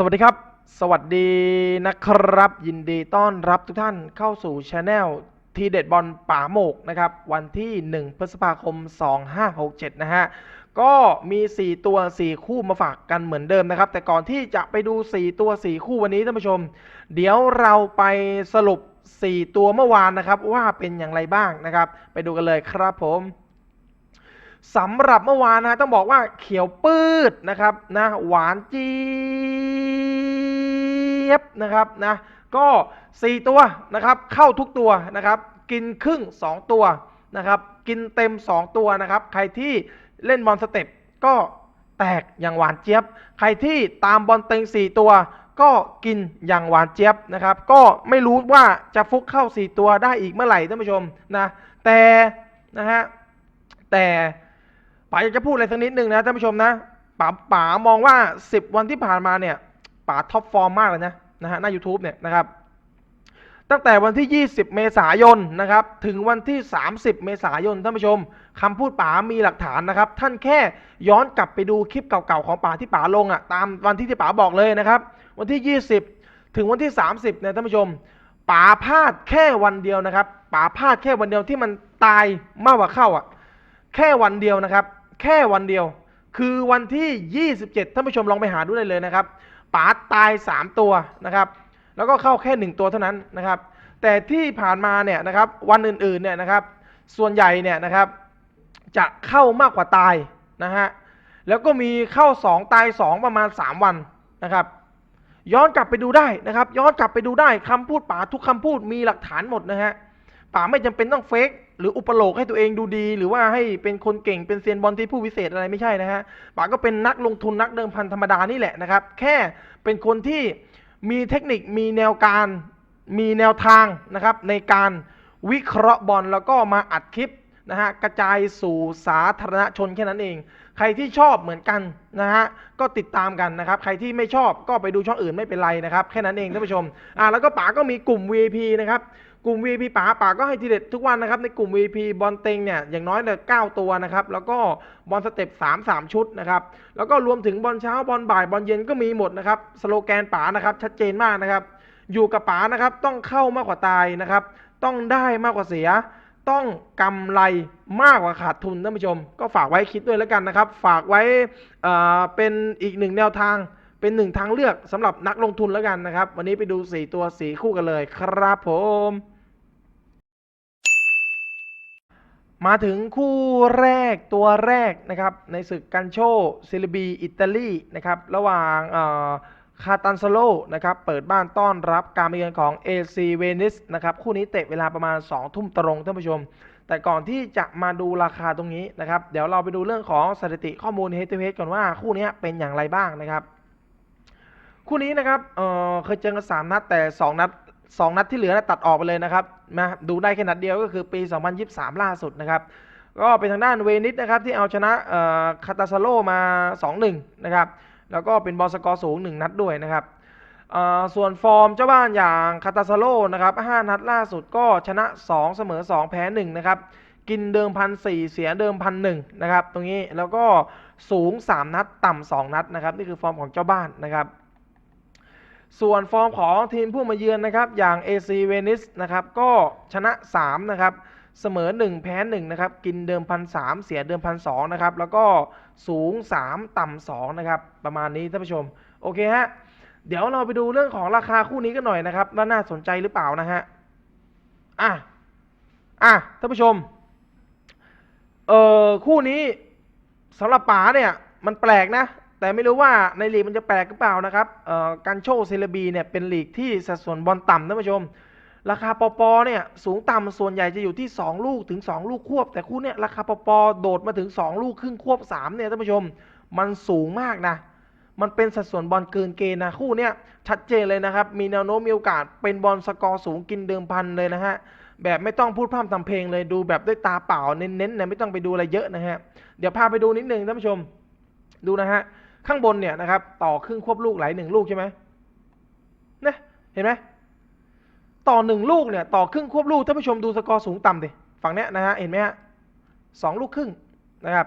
สวัสดีครับ สวัสดีนะครับ ยินดีต้อนรับทุกท่านเข้าสู่ช anel ทีเด็ดบอลป่าโมกนะครับ วันที่ 1 พฤษภาคม 2567 นะฮะ ก็มี 4 ตัว 4 คู่มาฝากกันเหมือนเดิมนะครับ แต่ก่อนที่จะไปดู 4 ตัว 4 คู่วันนี้ท่านผู้ชม เดี๋ยวเราไปสรุป 4 ตัวเมื่อวานนะครับ ว่าเป็นอย่างไรบ้างนะครับ ไปดูกันเลยครับผม สำหรับเมื่อวานนะต้องบอกว่าเขียวปืดนะครับนะหวานเจี๊ยบนะครับนะก็ 4 ตัวนะครับเข้าทุกตัวนะครับกินครึ่ง 2 ตัวนะครับกินเต็ม 2 ตัวนะครับใครที่เล่นบอลสเต็ปก็แตกอย่างหวานเจี๊ยบ ใครที่ตามบอลเต็ง 4 ตัวก็กินอย่างหวานเจี๊ยบนะครับ ก็ไม่รู้ว่าจะฟุกเข้า 4 ตัวได้อีกเมื่อไหร่ท่านผู้ชมนะแต่นะฮะแต่ ป๋าอยากจะพูดอะไรสักนิดหนึ่งนะท่านผู้ชมนะป๋าป๋ามองว่า 10 วันที่ผ่านมาเนี่ยป๋าท็อปฟอร์มมากเลยนะนะฮะหน้า YouTube เนี่ยนะครับ ตั้งแต่วันที่ 20 เมษายนนะครับ ถึงวันที่ 30 เมษายนท่านผู้ชมคำพูดป๋ามีหลักฐานนะครับ ท่านแค่ย้อนกลับไปดูคลิปเก่าๆของป๋าที่ป๋าลงอะ่ะตามวันที่ที่ป๋าบอกเลยนะครับ วันที่ 20 ถึงวันที่ 30เนี่ยท่านผู้ชมป๋าพลาดแค่วันเดียวนะครับป๋าพลาดแค่วันเดียวที่มันตายมากกว่าเข้าอะแค่วันเดียวนะครับ แค่วันเดียว คือวันที่ 27 ท่านผู้ชมลองไปหาดูได้เลยนะครับป๋าตาย 3 ตัวนะครับ แล้วก็เข้าแค่ 1 ตัวเท่านั้นนะครับ แต่ที่ผ่านมาเนี่ยนะครับวันอื่นๆเนี่ยนะครับ ส่วนใหญ่เนี่ยนะครับ จะเข้ามากกว่าตายนะฮะแล้วก็มีเข้า 2 ตาย 2 ประมาณ 3 วันนะครับ ย้อนกลับไปดูได้นะครับ ย้อนกลับไปดูได้คำพูดป๋าทุกคำพูดมีหลักฐานหมดนะฮะ ป๋าไม่จำเป็นต้องเฟกหรืออุปโลกให้ตัวเองดูดี หรือว่าให้เป็นคนเก่งเป็นเซียนบอลที่ผู้วิเศษอะไรไม่ใช่นะฮะป๋าก็เป็นนักลงทุนนักเดิมพันธรรมดานี่แหละนะครับ แค่เป็นคนที่มีเทคนิคมีแนวการมีแนวทางนะครับ ในการวิเคราะห์บอลแล้วก็มาอัดคลิปนะฮะกระจายสู่สาธารณชนแค่นั้นเอง ใครที่ชอบเหมือนกันนะฮะก็ติดตามกันนะครับ ใครที่ไม่ชอบก็ไปดูช่องอื่นไม่เป็นไรนะครับ แค่นั้นเองท่านผู้ชมอ่าแล้วก็ป๋าก็มีกลุ่ม VIP นะครับ ลุ่ม VIP ป๋าป๋าก็ให้ทีเด็ดทุกวันนะครับในกลุ่ม VIP บอลเต็งเนี่ยอย่างน้อยเนี่ย9ตัวนะครับแล้วก็บอลสเต็ป3 3 ชุดนะครับแล้วก็รวมถึงบอลเช้าบอลบ่ายบอลเย็นก็มีหมดนะครับสโลแกนป๋านะครับชัดเจนมากนะครับอยู่กับป๋านะครับต้องเข้ามากกว่าตายนะครับต้องได้มากกว่าเสีย ต้องกำไรมากกว่าขาดทุนท่านผู้ชม ก็ฝากไว้คิดด้วยแล้วกันนะครับ ฝากไว้เอ่อเป็นอีกหนึ่งแนวทางเป็นหนึ่งทางเลือกสำหรับนักลงทุนแล้วกันนะครับ วันนี้ไปดู 4 ตัว 4 คู่กันเลยครับผม มาถึงคู่แรกตัวแรกนะครับในศึกกันโชซิลิบีอิตาลีนะครับระหว่างคาตันซโลนะครับเปิดบ้านต้อนรับการมาเยือนของ AC เวนิสนะครับคู่นี้เตะเวลาประมาณ 2 ทุ่มตรงท่านผู้ชม แต่ก่อนที่จะมาดูราคาตรงนี้นะครับเดี๋ยวเราไปดูเรื่องของสถิติข้อมูล Head to Head ก่อนว่าคู่นี้เป็นอย่างไรบ้างนะครับ คู่นี้นะครับเเคยเจอกัน3นัดแต่ 2 นัด 2 นัดที่เหลือนะตัดออกไปเลยนะครับมาดูได้แค่นัดเดียวก็คือปี 2023 ล่าสุดนะครับ ก็เป็นทางด้านเวนิสนะครับที่เอาชนะคาตาซาโลมา 2-1 นะครับ แล้วก็เป็นบอลสกอร์สูง 1 นัดด้วยนะครับส่วนฟอร์มเจ้าบ้านอย่างคาตาซาโลนะครับ 5 นัดล่าสุดก็ชนะ 2 เสมอ 2 แพ้ 1 นะครับ กินเดิมพันสี่เสียเดิมพันหนึ่งนะครับ ตรงนี้แล้วก็สูง 3 นัด ต่ำ2นัดนะครับ นี่คือฟอร์มของเจ้าบ้านนะครับ ส่วนฟอร์มของทีมผู้มาเยือนนะครับ อย่าง AC Venice นะครับ ก็ชนะ 3 นะครับ เสมอ 1 แพ้ 1 นะครับ กินเดิมพันสเสียเดิมพันสนะครับ แล้วก็สูง 3 ต่ำ2นะครับ ประมาณนี้ท่านผู้ชม โอเคฮะ เดี๋ยวเราไปดูเรื่องของราคาคู่นี้กันหน่อยนะครับ ว่าน่าสนใจหรือเปล่านะฮะ อะ อะท่านผู้ชม เอ่อ คู่นี้สำหรับป๋าเนี่ย มันแปลกนะ แต่ไม่รู้ว่าในลีกมันจะแปลกหรือเปล่านะครับการโชว์เซเลบีเนี่ยเป็นลีกที่สัดส่วนบอลต่ำท่านผู้ชม ราคาปอปอเนี่ยสูงต่ำส่วนใหญ่จะอยู่ที่ 2 ลูกถึง 2 ลูกควบ แต่คู่เนี่ยราคาปอปอโดดมาถึง 2 ลูกครึ่งควบ3เนี่ยท่านผู้ชม มันสูงมากนะ มันเป็นสัดส่วนบอลเกินเกณฑ์นะคู่เนี้ยชัดเจนเลยนะครับ มีแนวโน้มมีโอกาสเป็นบอลสกอร์สูงกินเดิมพันเลยนะฮะแบบไม่ต้องพูดพร่ำทำเพลงเลยดูแบบด้วยตาเปล่าเน้นๆนะไม่ต้องไปดูอะไรเยอะนะฮะเดี๋ยวพาไปดูนิดนึงท่านผู้ชม ดูนะฮะ ข้างบนเนี่ยนะครับ ต่อครึ่งควบลูกไหลหนึ่งลูกใช่ไหมนะเห็นไหมต่อหนึ่งลูกเนี่ยต่อครึ่งควบลูกท่านผู้ชมดูสกอร์สูงต่ำดิฝั่งเนี้ยนะฮะเห็นไหมฮะสองลูกครึ่งนะครับ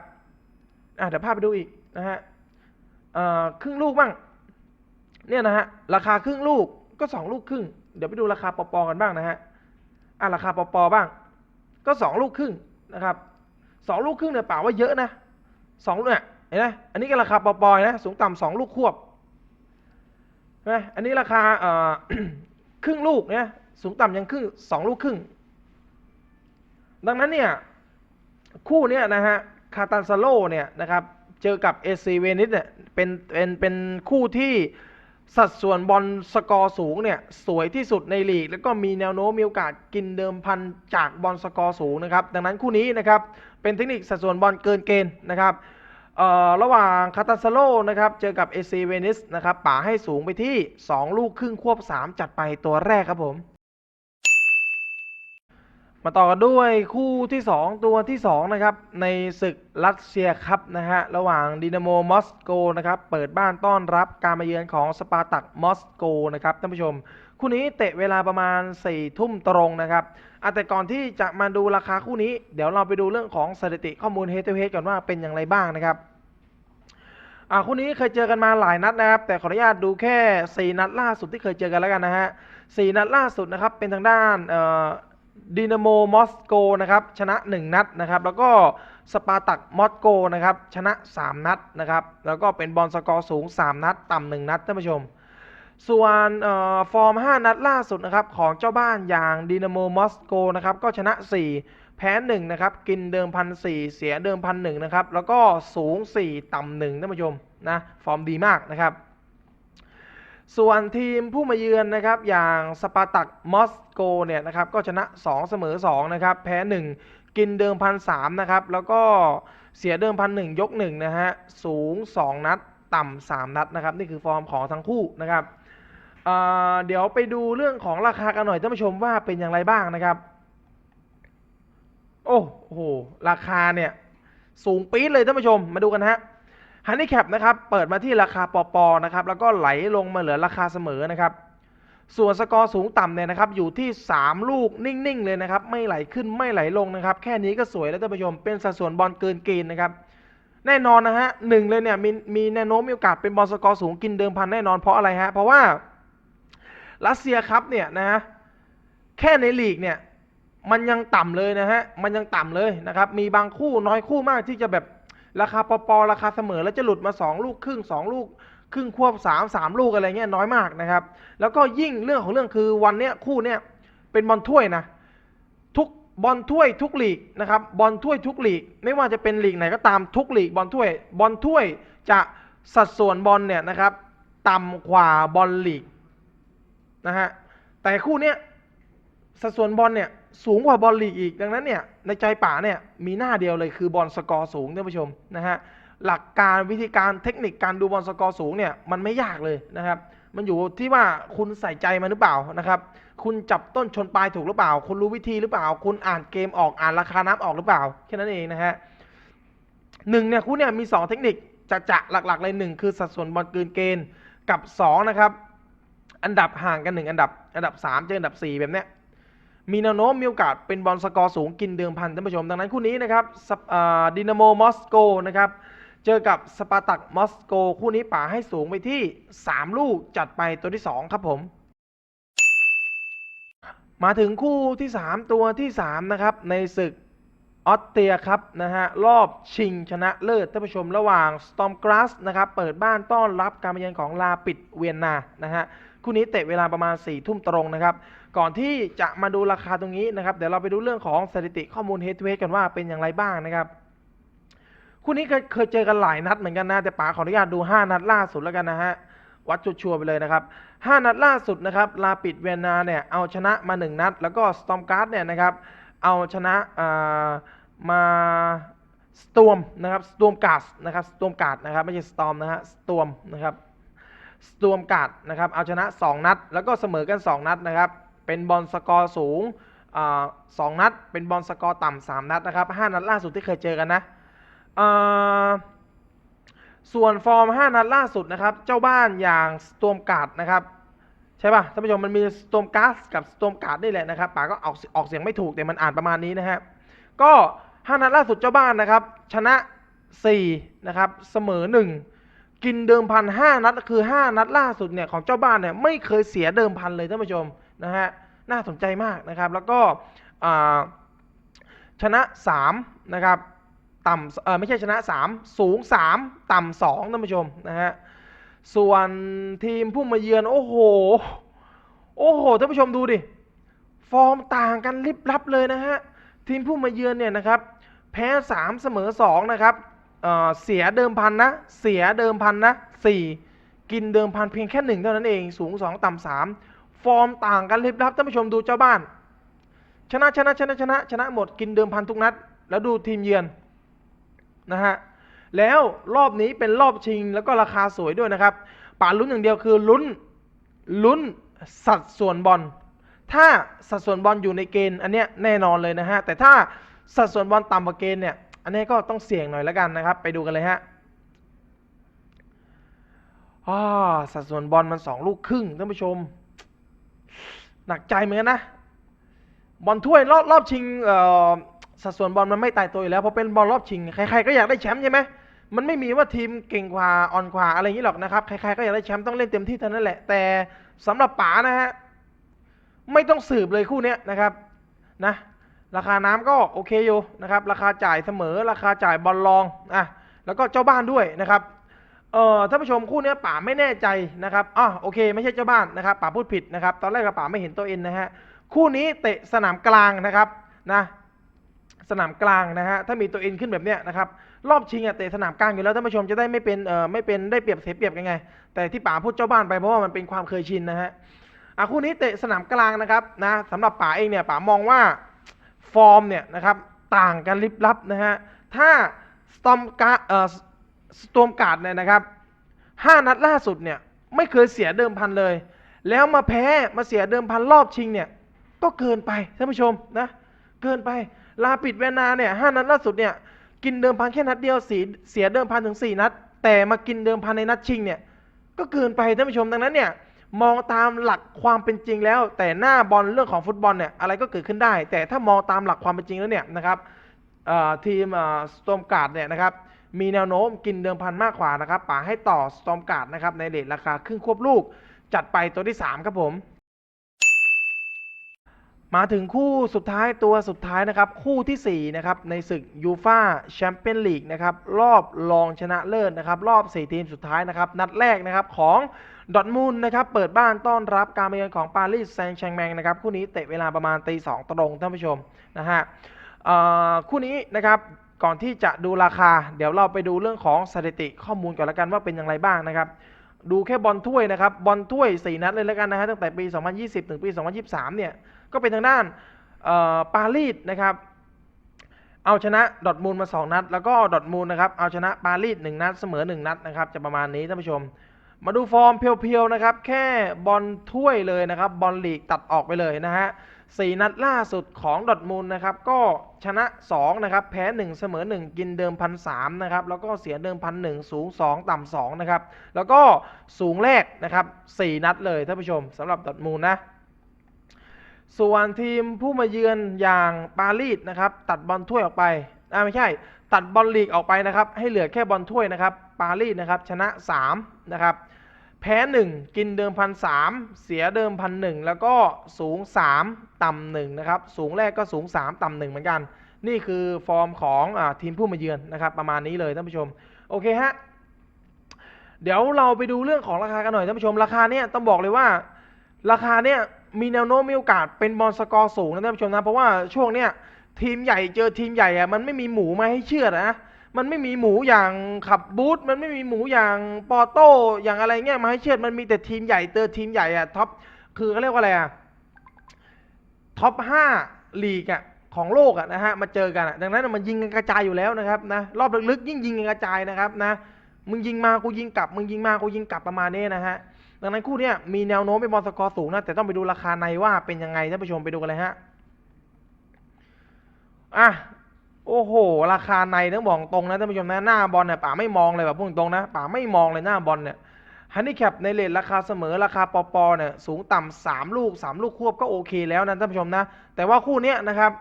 อะเดี๋ยวพาไปดูอีกนะฮะเอ่อครึ่งลูกบ้างเนี่ยนะฮะราคาครึ่งลูกก็สองลูกครึ่งเดี๋ยวไปดูราคาปอปอกันบ้างนะฮะอะราคาปอปอบ้าง ก็สองลูกครึ่งนะครับสองลูกครึ่งเนี่ยป่าว่าเยอะนะสองลูกเนี่ย เห็นไหมอันนี้ก็ราคาปอปอนะ สูงต่ำสองลูกควบเห็นไหมอันนี้ราคาเอ่อครึ่งลูกเนี่ยสูงต่ำยังครึ่งสองลูกครึ่ง ดังนั้นเนี่ย คู่เนี่ยนะฮะคาตันซาโลเนี่ยนะครับเจอกับเอซีเวนิสเนี่ยเป็นเป็นเป็นคู่ที่สัดส่วนบอลสกอร์สูงเนี่ยสวยที่สุดในลีก แล้วก็มีแนวโน้มมีโอกาสกินเดิมพันจากบอลสกอร์สูงนะครับ ดังนั้นคู่นี้นะครับเป็นเทคนิคสัดส่วนบอลเกินเกณฑ์นะครับ ระหว่างคาตาซาโลนะครับเจอกับเอซีเวนิสนะครับป่าให้สูงไปที่ 2 ลูกครึ่งควบ 3 จัดไปตัวแรกครับผม มาต่อกันด้วยคู่ที่ 2 ตัวที่ 2 นะครับ ในศึกรัสเซียคัพนะฮะ ระหว่างดินาโมมอสโกนะครับ เปิดบ้านต้อนรับการมาเยือนของสปาร์ตักมอสโกนะครับท่านผู้ชม คู่นี้เตะเวลาประมาณ4ทุ่มตรงนะครับอแต่ก่อนที่จะมาดูราคาคู่นี้ เดี๋ยวเราไปดูเรื่องของสถิติข้อมูลเฮ d เ o เ e ก่อนว่าเป็นอย่างไรบ้างนะครับอ่าคู่นี้เคยเจอกันมาหลายนัดนะครับ แต่ขออนุญาตดูแค่ 4 นัดล่าสุดที่เคยเจอกันแล้วกันนะฮะ4นัดล่าสุดนะครับเป็นทางด้านเอ่อ ดินาโมมอสโกนะครับชนะ 1 นัดนะครับแล้วก็สปาตักมอสโกนะครับชนะ 3 นัดนะครับแล้วก็เป็นบอลสกอร์สูง 3 นัด ต่ำ1นัดท่านผู้ชม ส่วนฟอร์ม 5 นัดล่าสุดนะครับของเจ้าบ้านอย่างดินาโมมอสโกนะครับก็ชนะ 4 แพ้ 1 นะครับ กินเดิมพันสเสียเดิมพันหนะครับแล้วก็สูง 4 ต่ำหนึ่งท่านผู้ชมนะฟอร์มดีมากนะครับ ส่วนทีมผู้มาเยือนนะครับอย่างสปาร์ตักมอสโกเนี่ยนะครับก็ชนะ 2 เสมอ2นะครับแพ้ 1 กินเดิมพันสนะครับแล้วก็เสียเดิมพันหยก1นะฮะสูง 2 นัด ต่ำ3นัดนะครับนี่คือฟอร์มของทั้งคู่นะครับเเดี๋ยวไปดูเรื่องของราคากันหน่อยท่านผู้ชมว่าเป็นอย่างไรบ้างนะครับ โอ้โหราคาเนี่ยสูงปี๊ดเลยท่านผู้ชมมาดูกันฮะ ฮันนี่แคปนะครับเปิดมาที่ราคาปอปอนะครับแล้วก็ไหลลงมาเหลือราคาเสมอนะครับส่วนสกอร์สูงต่ำเนี่ยนะครับอยู่ที่ 3 ลูกนิ่งๆเลยนะครับไม่ไหลขึ้นไม่ไหลลงนะครับแค่นี้ก็สวยแล้วท่านผู้ชมเป็นสัดส่วนบอลเกินเกณฑ์นะครับแน่นอนนะฮะหนึ่งเลยเนี่ยมีมีแนวโน้มมีโอกาสเป็นบอลสกอร์สูงกินเดิมพันแน่นอนเพราะอะไรฮะเพราะว่ารัสเซียครับเนี่ยนะฮะแค่ในลีกเนี่ยมันยังต่ำเลยนะฮะมันยังต่ำเลยนะครับมีบางคู่น้อยคู่มากที่จะแบบ ราคาปอปอราคาเสมอแล้วจะหลุดมา 2 ลูกครึ่ง 2 ลูก ครึ่งควบ3 3 ลูกอะไรเงี้ยน้อยมากนะครับ แล้วก็ยิ่งเรื่องของเรื่องคือวันเนี้ยคู่เนี้ยเป็นบอลถ้วยนะทุกบอลถ้วยทุกลีกนะครับบอลถ้วยทุกลีก ไม่ว่าจะเป็นลีกไหนก็ตามทุกลีกบอลถ้วยบอลถ้วยจะสัดส่วนบอลเนี่ยนะครับต่ำกว่าบอลลีกนะฮะแต่คู่เนี้ยสัดส่วนบอลเนี่ย สูงกว่าบอลลีกอีกดังนั้นเนี่ยในใจป่าเนี่ยมีหน้าเดียวเลยคือบอลสกอร์สูงท่านผู้ชมนะฮะหลักการวิธีการเทคนิคการดูบอลสกอร์สูงเนี่ยมันไม่ยากเลยนะครับ มันอยู่ที่ว่าคุณใส่ใจมันหรือเปล่านะครับ คุณจับต้นชนปลายถูกหรือเปล่า คุณรู้วิธีหรือเปล่า คุณอ่านเกมออกอ่านราคาน้ำออกหรือเปล่าแค่นั้นเองนะฮะหนึ่งเนี่ยคู่เนี่ยมี 2 เทคนิคจะจะหลักๆเลยหนึ่งคือสัดส่วนบอลเกินเกณฑ์กับสองนะครับอันดับห่างกันหนึ่งอันดับอันดับสามเจออันดับสี่แบบเนี้ย มีแนวโน้มมีโอกาสเป็นบอลสกอร์สูงกินเดิมพันท่านผู้ชม ดังนั้นคู่นี้นะครับดินาโมมอสโกนะครับเจอกับสปาร์ตักมอสโก คู่นี้ป่าให้สูงไปที่ 3 ลูกจัดไปตัวที่ 2 ครับผม มาถึงคู่ที่ 3 ตัวที่ 3 นะครับ ในศึกออสเตรียครับนะฮะรอบชิงชนะเลิศท่านผู้ชมระหว่างสตอมกราสนะครับเปิดบ้านต้อนรับการมาเยือนของลาปิดเวียนนานะฮะ คู่นี้เตะเวลาประมาณ4ี่ทุ่มตรงนะครับ ก่อนที่จะมาดูราคาตรงนี้นะครับ เดี๋ยวเราไปดูเรื่องของสถิติข้อมูลเฮดทูเฮดกันว่าเป็นอย่างไรบ้างนะครับ คู่นี้เคยเจอกันหลายนัดเหมือนกันนะ แต่ป๋าขออนุญาตดู 5 นัดล่าสุดแล้วกันนะฮะ วัดจุดชัวร์ไปเลยนะครับ 5 นัดล่าสุดนะครับ ลาปิดเวียนนาเนี่ยเอาชนะมา 1 นัด แล้วก็สตอมการ์ดเนี่ยนะครับเอาชนะมาสตวมนะครับสตวมการ์ดนะครับสตวมการ์ดนะครับไม่ใช่สตอมนะฮะสตวมนะครับ สตวมการ์ดนะครับเอาชนะ 2 นัด แล้วก็เสมอกัน 2 นัดนะครับ เป็นบอลสกอร์สูงสองนัด เป็นบอลสกอร์ต่ำสามนัดนะครับห้านัดล่าสุดที่เคยเจอกันนะส่วนฟอร์ม 5 นัดล่าสุดนะครับ เจ้าบ้านอย่างสต r มการ์ดนะครับใช่ป่ะท่านผู้ชมมันมีสต r มการ์ดกับสต r มการ์ดนี่แหละนะครับป๋าก็ออกออกเสียงไม่ถูกแต่มันอ่านประมาณนี้นะฮะก็ 5 นัดล่าสุดเจ้าบ้านนะครับ ชนะ4นะครับเสมอ1 กินเดิมพันห้านัดคือห้านัดล่าสุดเนี่ยของเจ้าบ้านเนี่ยไม่เคยเสียเดิมพันเลยท่านผู้ชมนะฮะน่าสนใจมากนะครับ แล้วก็ชนะ3นะครับต่ำเออไม่ใช่ชนะ 3 สูง 3 ต่ำ2ท่านผู้ชมนะฮะส่วนทีมผู้มาเยือนโอ้โหโอ้โหท่านผู้ชมดูดิฟอร์มต่างกันลิบลับเลยนะฮะทีมผู้มาเยือนเนี่ยนะครับแพ้ 3 เสมอ2นะครับ เสียเดิมพันนะ เสียเดิมพันนะ4กินเดิมพันเพียงแค่หนึ่งเท่านั้นเองสูง2ต่ำ3ฟอร์มต่างกันลิบลับท่านผู้ชมดูเจ้าบ้าน ชนะชนะชนะชนะชนะหมดกินเดิมพันทุกนัด แล้วดูทีมเยือนนะฮะแล้วรอบนี้เป็นรอบชิงแล้วก็ราคาสวยด้วยนะครับป่าลุ้นอย่างเดียวคือลุ้นลุ้นสัดส่วนบอล ถ้าสัดส่วนบอลอยู่ในเกณฑ์อันเนี้ยแน่นอนเลยนะฮะแต่ถ้าสัดส่วนบอลต่ำกว่าเกณฑ์เนี่ย อันนี้ก็ต้องเสี่ยงหน่อยแล้วกันนะครับ ไปดูกันเลยฮะอ่าสัดส่วนบอลมันสองลูกครึ่งท่านผู้ชม หนักใจเหมือนกันนะ บอลถ้วยรอบรอบชิงเอ่อสัดส่วนบอลมันไม่ตายตัวอยู่แล้วเพราะเป็นบอลรอบชิงใครๆก็อยากได้แชมป์ใช่ไหมมันไม่มีว่าทีมเก่งกว่าอ่อนกว่าอะไรอย่างนี้หรอกนะครับใครๆก็อยากได้แชมป์ต้องเล่นเต็มที่เท่านั้นแหละ แต่สำหรับป๋านะฮะไม่ต้องสืบเลยคู่เนี้ยนะครับนะ ราคาน้ำก็โอเคอยู่นะครับราคาจ่ายเสมอราคาจ่ายบอลรองอะแล้วก็เจ้าบ้านด้วยนะครับเอ่อท่านผู้ชมคู่เนี้ยป๋าไม่แน่ใจนะครับอะโอเค ไม่ใช่เจ้าบ้านนะครับป๋าพูดผิดนะครับ ตอนแรกกับป๋าไม่เห็นตัวเอ็นนะฮะคู่นี้เตะสนามกลางนะครับนะสนามกลางนะฮะถ้ามีตัวเอ็นขึ้นแบบเนี้ยนะครับรอบชิงอะเตะสนามกลางอยู่แล้วท่านผู้ชมจะได้ไม่เป็นเอ่อไม่เป็นได้เปรียบเสียเปรียบกันไง แต่ที่ป๋าพูดเจ้าบ้านไปเพราะว่ามันเป็นความเคยชินนะฮะอะคู่นี้เตะสนามกลางนะครับนะสำหรับป๋าเองเนี่ยป๋ามองว่า ฟอร์มเนี่ยนะครับต่างกันลิบลับนะฮะถ้าสตอมการเอ่อสตอมการ์ดเนี่ยนะครับห้านัดล่าสุดเนี่ยไม่เคยเสียเดิมพันเลย แล้วมาแพ้มาเสียเดิมพันรอบชิงเนี่ยก็เกินไปท่านผู้ชมนะเกินไปลาปิดเวนาเนี่ยห้านัดล่าสุดเนี่ยกินเดิมพันแค่นัดเดียวสีเสียเดิมพันถึงสี่นัด แต่มากินเดิมพันในนัดชิงเนี่ยก็เกินไปท่านผู้ชมดังนั้นเนี่ย มองตามหลักความเป็นจริงแล้ว แต่หน้าบอลเรื่องของฟุตบอลเนี่ยอะไรก็เกิดขึ้นได้ แต่ถ้ามองตามหลักความเป็นจริงแล้วเนี่ยนะครับทีมสโตมการ์ดเนี่ยนะครับมีแนวโน้มกินเดิมพันมากกว่านะครับป่าให้ต่อสโตมการ์ดนะครับในเลทราคาครึ่งควบลูก จัดไปตัวที่ 3 ครับผม มาถึงคู่สุดท้ายตัวสุดท้ายนะครับ คู่ทีสี่ 4 นะครับ ในศึกยูฟาแชมเปี้ยนลีกนะครับ รอบรองชนะเลิศนะครับ รอบ 4 ทีมสุดท้ายนะครับ นัดแรกนะครับของดอทมูลนะครับ เปิดบ้านต้อนรับการมาเยือนของปารีสแซงต์แชงแมงนะครับ คู่นี้เตะเวลาประมาณตีสองตรงท่านผู้ชมนะฮะคู่นี้นะครับก่อนที่จะดูราคา เดี๋ยวเราไปดูเรื่องของสถิติข้อมูลก่อนละกันว่าเป็นอย่างไรบ้างนะครับดูแค่บอลถ้วยนะครับบอลถ้วย 4 นัดเลยแล้วกันนะฮะตั้งแต่ปี 2020 ถึงปี 2023 เนี่ย ก็เป็นทางด้านปารีสนะครับเอาชนะดอทมูลมา 2 นัด แล้วก็ดอทมูลนะครับเอาชนะปารีส1นัดเสมอ 1 นัดนะครับจะประมาณนี้ท่านผู้ชม มาดูฟอร์มเพียวๆนะครับแค่บอลถ้วยเลยนะครับบอลลีกตัดออกไปเลยนะฮะสี่นัดล่าสุดของดอทมูลนะครับก็ชนะ2นะครับแพ้ 1 เสมอ 1 กินเดิมพันสามนะครับแล้วก็เสียเดิมพันหนึ่งสูง 2 ต่ำ2นะครับแล้วก็สูงแรกนะครับ4นัดเลยท่านผู้ชมสำหรับดอทมูลนะ ส่วนทีมผู้มาเยือนอย่างปารีสนะครับตัดบอลถ้วยออกไปอ่าไม่ใช่ ตัดบอลลีกออกไปนะครับ ให้เหลือแค่บอลถ้วยนะครับปารีสนะครับชนะ3นะครับแพ้ 1 กินเดิมพันสามเสียเดิมพันหนึ่งแล้วก็สูง 3 ต่ำหนึ่งนะครับสูงแรกก็สูง 3 ต่ำหนึ่งเหมือนกัน นี่คือฟอร์มของอทีมผู้มาเยือนนะครับประมาณนี้เลยท่านผู้ชมโอเคฮะเดี๋ยวเราไปดูเรื่องของราคากันหน่อยท่านผู้ชมราคาเนี่ยต้องบอกเลยว่าราคาเนี่ย มีแนวโน้มมีโอกาสเป็นบอลสกอร์สูงนะท่านผู้ชมนะเพราะว่าช่วงเนี้ยทีมใหญ่เจอทีมใหญ่อะมันไม่มีหมูมาให้เชื่อนะมันไม่มีหมูอย่างขับบูธมันไม่มีหมูอย่างปอโต้อย่างอะไรเงี้ยมาให้เชื่อมันมีแต่ทีมใหญ่เจอทีมใหญ่อะท็อปคือเขาเรียกว่าอะไรอะท็อปห้าลีกอะของโลกอะนะฮะมาเจอกันอะดังนั้นมันยิงกันกระจายอยู่แล้วนะครับนะรอบลึกๆยิ่งยิงกันกระจายนะครับนะมึงยิงมากูยิงกลับมึงยิงมากูยิงกลับประมาณนี้นะฮะ ดังนั้นคู่นี้มีแนวโน้มเป็นบอลสกอร์สูงนะ แต่ต้องไปดูราคาในว่าเป็นยังไงท่านผู้ชมไปดูกันเลยฮะ อะ โอ้โห ราคาในต้องบอกตรงนะท่านผู้ชมนะหน้าบอลเนี่ยป่าไม่มองเลยแบบพูดตรงนะป่าไม่มองเลยหน้าบอลเนี่ยฮันนี่แคปในเลทราคาเสมอราคาปอปอเนี่ยสูงต่ำสามลูกสามลูกควบก็โอเคแล้วนะท่านผู้ชมนะ แต่ว่าคู่นี้นะครับ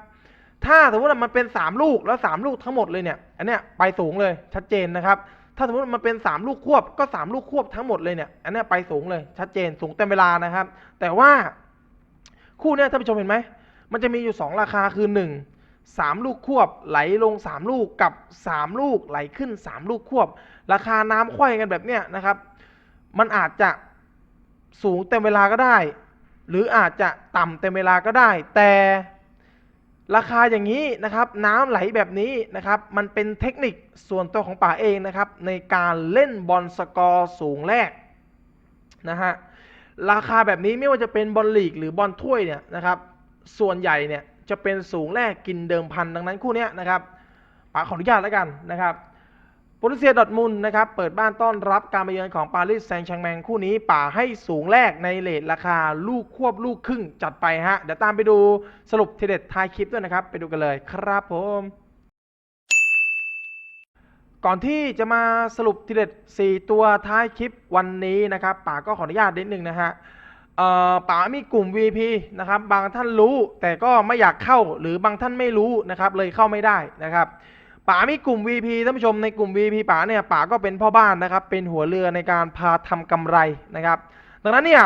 ถ้าสมมติว่ามันเป็นสามลูกแล้วสามลูกทั้งหมดเลยเนี่ย อันเนี้ยไปสูงเลยชัดเจนนะครับ ถ้าสมมติมันเป็น 3 ลูกควบก็ 3 ลูกควบทั้งหมดเลยเนี่ย อันนี้ไปสูงเลยชัดเจนสูงเต็มเวลานะครับ แต่ว่าคู่นี้ท่านผู้ชมเห็นไหม มันจะมีอยู่ 2 ราคาคือ 1 3 ลูกควบไหลลง 3 ลูกกับ 3 ลูกไหลขึ้น 3 ลูกควบ ราคาน้ำไขว้กันแบบเนี้ยนะครับ มันอาจจะสูงเต็มเวลาก็ได้ หรืออาจจะต่ำเต็มเวลาก็ได้ แต่ ราคาอย่างนี้นะครับน้ำไหลแบบนี้นะครับมันเป็นเทคนิคส่วนตัวของป่าเองนะครับในการเล่นบอลสกอร์สูงแรกนะฮะราคาแบบนี้ไม่ว่าจะเป็นบอลลีกหรือบอลถ้วยเนี่ยนะครับส่วนใหญ่เนี่ยจะเป็นสูงแรกกินเดิมพันดังนั้นคู่เนี้ยนะครับป๋าขออนุญาตแล้วกันนะครับ โปรตุเซียดอทมุนนะครับเปิดบ้านต้อนรับการมาเยือนของปารีสแซงต์แชร์แมงคู่นี้ป่าให้สูงแรกในเลทราคาลูกควบลูกครึ่งจัดไปฮะ เดี๋ยวตามไปดูสรุปทีเด็ดท้ายคลิปด้วยนะครับ ไปดูกันเลยครับผมก่อนที่จะมาสรุปทีเด็ด 4 ตัวท้ายคลิปวันนี้นะครับป๋าก็ขออนุญาตนิดนึงนะฮะป๋ามีกลุ่ม VP นะครับบางท่านรู้แต่ก็ไม่อยากเข้าหรือบางท่านไม่รู้นะครับเลยเข้าไม่ได้นะครับ ป๋ามีกลุ่ม VP ท่านผู้ชมในกลุ่ม VP ป๋าเนี่ยป๋าก็เป็นพ่อบ้านนะครับ เป็นหัวเรือในการพาทำกำไรนะครับ ดังนั้นเนี่ย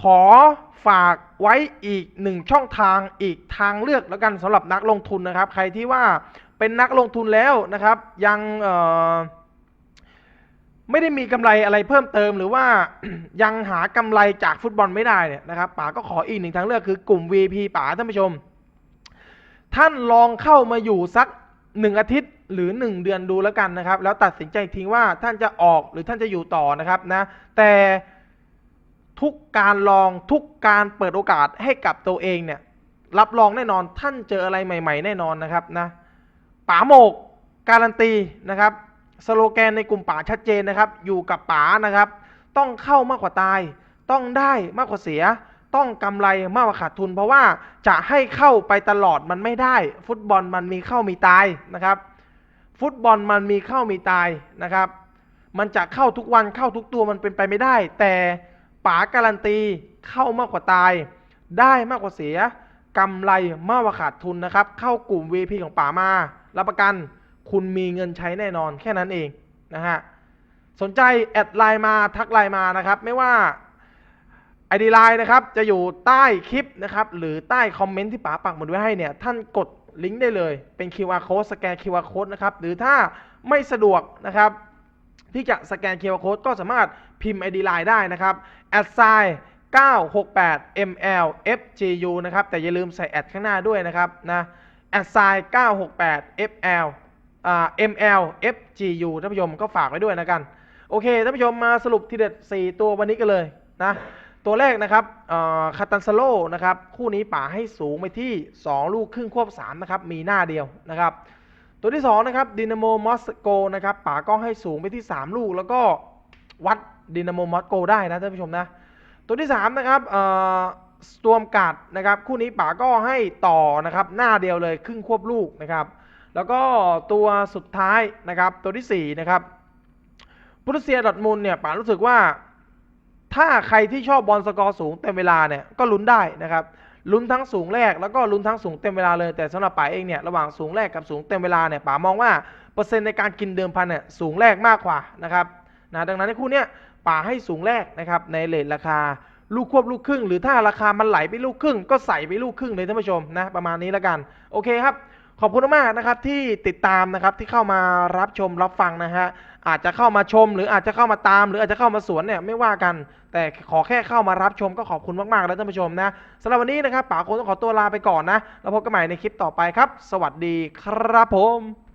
ขอฝากไว้อีกหนึ่งช่องทางอีกทางเลือกแล้วกันสำหรับนักลงทุนนะครับ ใครที่ว่าเป็นนักลงทุนแล้วนะครับ ยังไม่ได้มีกำไรอะไรเพิ่มเติมหรือว่ายังหากำไรจากฟุตบอลไม่ได้เนี่ยนะครับป๋าก็ขออีกหนึ่งทางเลือกคือกลุ่ม VP ป๋าท่านผู้ชม ท่านลองเข้ามาอยู่สักหนึ่งอาทิตย์หรือหนึ่งเดือนดูแล้วกันนะครับ แล้วตัดสินใจทิ้งว่าท่านจะออกหรือท่านจะอยู่ต่อนะครับนะ แต่ทุกการลองทุกการเปิดโอกาสให้กับตัวเองเนี่ย รับรองแน่นอนท่านเจออะไรใหม่ ๆ แน่นอนนะครับนะป๋าโมกการันตีนะครับสโลแกนในกลุ่มป๋าชัดเจนนะครับ อยู่กับป๋านะครับ ต้องเข้ามากกว่าตาย ต้องได้มากกว่าเสีย ต้องกำไรมากกว่าขาดทุน เพราะว่าจะให้เข้าไปตลอดมันไม่ได้ ฟุตบอลมันมีเข้ามีตายนะครับ ฟุตบอลมันมีเข้ามีตายนะครับ มันจะเข้าทุกวันเข้าทุกตัวมันเป็นไปไม่ได้ แต่ป๋าการันตีเข้ามากกว่าตาย ได้มากกว่าเสียกำไรมากกว่าขาดทุนนะครับ เข้ากลุ่ม VP ของป๋ามารับประกันคุณมีเงินใช้แน่นอนแค่นั้นเองนะฮะสนใจแอดไลน์มาทักไลน์มานะครับ ไม่ว่า ไอดีไลน์นะครับจะอยู่ใต้คลิปนะครับหรือใต้คอมเมนต์ที่ป๋าปักหมุดไว้ให้เนี่ยท่านกดลิงก์ได้เลยเป็น QR code สแกน QR code นะครับหรือถ้าไม่สะดวกนะครับ ที่จะสแกน QR code ก็สามารถพิมพ์ ID Line ได้นะครับ a d s i g n 968 ml fgu นะครับแต่อย่าลืมใส่แอดข้างหน้าด้วยนะครับนะ a d s i g n 968 fl ml fgu ท่านผู้ชมก็ฝากไว้ด้วยนะกัน โอเคท่านผู้ชมมาสรุปทีเด็ด 4 ตัววันนี้กันเลยนะ ตัวแรกนะครับคาตันซาโลนะครับ คู่นี้ป่าให้สูงไปที่ 2 ลูกครึ่งควบ3นะครับ มีหน้าเดียวนะครับ ตัวที่ 2 นะครับดินาโมมอสโกนะครับป๋าก็ให้สูงไปที่ 3 ลูก แล้วก็วัดดินาโมมอสโกได้นะท่านผู้ชมนะ ตัวที่ 3 นะครับสตวมการ์ดนะครับ คู่นี้ป๋าก็ให้ต่อนะครับ หน้าเดียวเลยครึ่งควบลูกนะครับ แล้วก็ตัวสุดท้ายนะครับ ตัวที่4นะครับปุรุเซียดอทมุนเนี่ยป๋ารู้สึกว่า ถ้าใครที่ชอบบอลสกอร์สูงเต็มเวลาเนี่ยก็ลุ้นได้นะครับลุ้นทั้งสูงแรกแล้วก็ลุ้นทั้งสูงเต็มเวลาเลยแต่สำหรับป๋าเองเนี่ยระหว่างสูงแรกกับสูงเต็มเวลาเนี่ยป๋ามองว่าเปอร์เซ็นต์ในการกินเดิมพันเนี่ยสูงแรกมากกว่านะครับนะดังนั้นในคู่เนี้ยป๋าให้สูงแรกนะครับในเลทราคาลูกควบลูกครึ่ง หรือถ้าราคามันไหลไปลูกครึ่ง ก็ใส่ไปลูกครึ่งเลยท่านผู้ชมนะประมาณนี้แล้วกันโอเคครับขอบคุณมากนะครับที่ติดตามนะครับที่เข้ามารับชมรับฟังนะฮะ อาจจะเข้ามาชม หรืออาจจะเข้ามาตาม หรืออาจจะเข้ามาสวนเนี่ยไม่ว่ากัน แต่ขอแค่เข้ามารับชมก็ขอบคุณมากๆแล้วท่านผู้ชมนะสำหรับวันนี้นะครับป๋าคงต้องขอตัวลาไปก่อนนะ แล้วพบกันใหม่ในคลิปต่อไปครับ สวัสดีครับผม